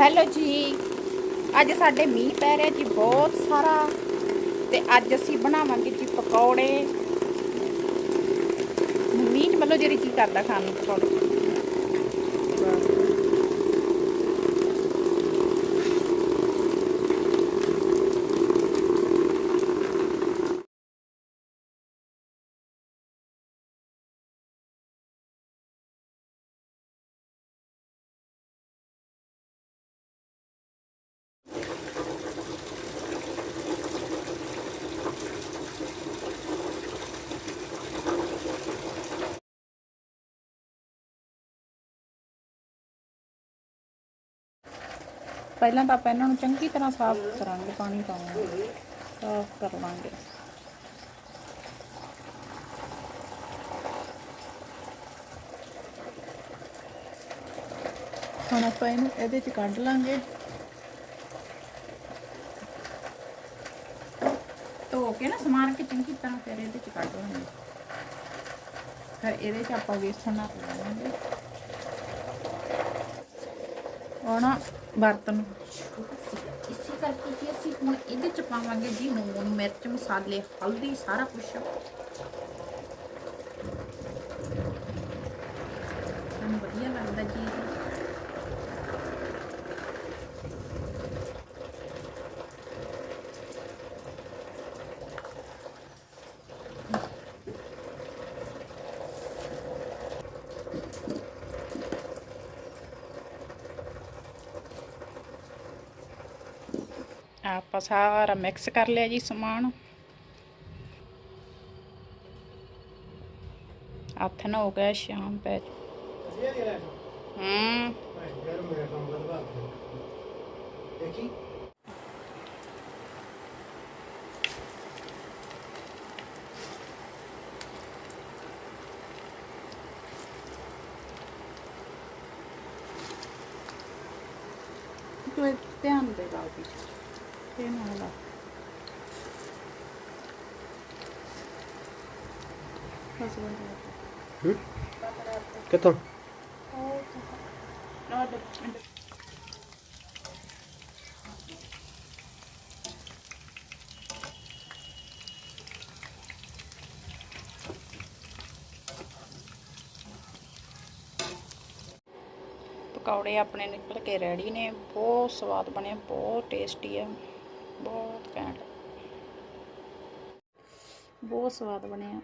Hello ਜੀ। ਅੱਜ ਸਾਡੇ ਮੀਂਹ ਪੈ ਰਿਹਾ ਜੀ ਬਹੁਤ ਸਾਰਾ ਤੇ ਅੱਜ ਅਸੀਂ ਬਣਾਵਾਂਗੇ ਜੀ ਪਕੌੜੇ। ਮੀਂਹ ਮਤਲਬ ਜਿਹੜੀ ਕੀ ਕਰਦਾ ਖਾਣ ਨੂੰ ਪਕੌੜੇ। ਪਹਿਲਾਂ ਤਾਂ ਆਪਾਂ ਇਹਨਾਂ ਨੂੰ ਚੰਗੀ ਤਰ੍ਹਾਂ ਸਾਫ਼ ਕਰਾਂਗੇ, ਪਾਣੀ ਪਾਵਾਂਗੇ, ਸਾਫ਼ ਕਰ ਲਾਂਗੇ ਹੁਣ ਆਪਾਂ ਇਹਨੂੰ ਇਹਦੇ ਚ ਕੱਢ ਲਾਂਗੇ। ਧੋ ਕੇ ਨਾ ਸਮਾਰ ਕੇ ਚੰਗੀ ਤਰ੍ਹਾਂ ਫਿਰ ਇਹਦੇ ਚ ਕੱਢ ਲਾਂਗੇ। ਫਿਰ ਇਹਦੇ ਚ ਆਪਾਂ ਵੇਸਣ ਨਾ ਲਾਵਾਂਗੇ ਉਹ ਬਰਤਨ। ਇਸੇ ਕਰਕੇ ਕਿ ਅਸੀਂ ਹੁਣ ਇਹਦੇ ਚ ਪਾਵਾਂਗੇ ਜੀ ਨੂਨ ਮਿਰਚ, ਮਸਾਲੇ, ਹਲਦੀ, ਸਾਰਾ ਕੁਝ ਵਧੀਆ ਲੱਗਦਾ ਜੀ। ਆਪਾਂ ਸਾਰਾ ਮਿਕਸ ਕਰ ਲਿਆ ਜੀ ਸਮਾਨ ਹੱਥ ਨਾ ਹੋ ਗਿਆ ਸ਼ਾਮ ਪੈ ਹੂੰ ਦੇਖੀ ਤੂੰ ਇਹ ਧਿਆਨ ਦੇ ਲਾ ਵੀ ਤੇ ਨਾਲ ਹੂੰ? ਕਿੱਥੋਂ? ਪਕੌੜੇ ਆਪਣੇ ਨਿਕਲ ਕੇ ਰੈਡੀ ਨੇ। ਬਹੁਤ ਸਵਾਦ ਬਣੇ ਬਹੁਤ ਟੇਸਟੀ ਹੈ ਬਹੁਤ ਘੈਂਟ। ਬਹੁਤ ਸਵਾਦ ਬਣਿਆ।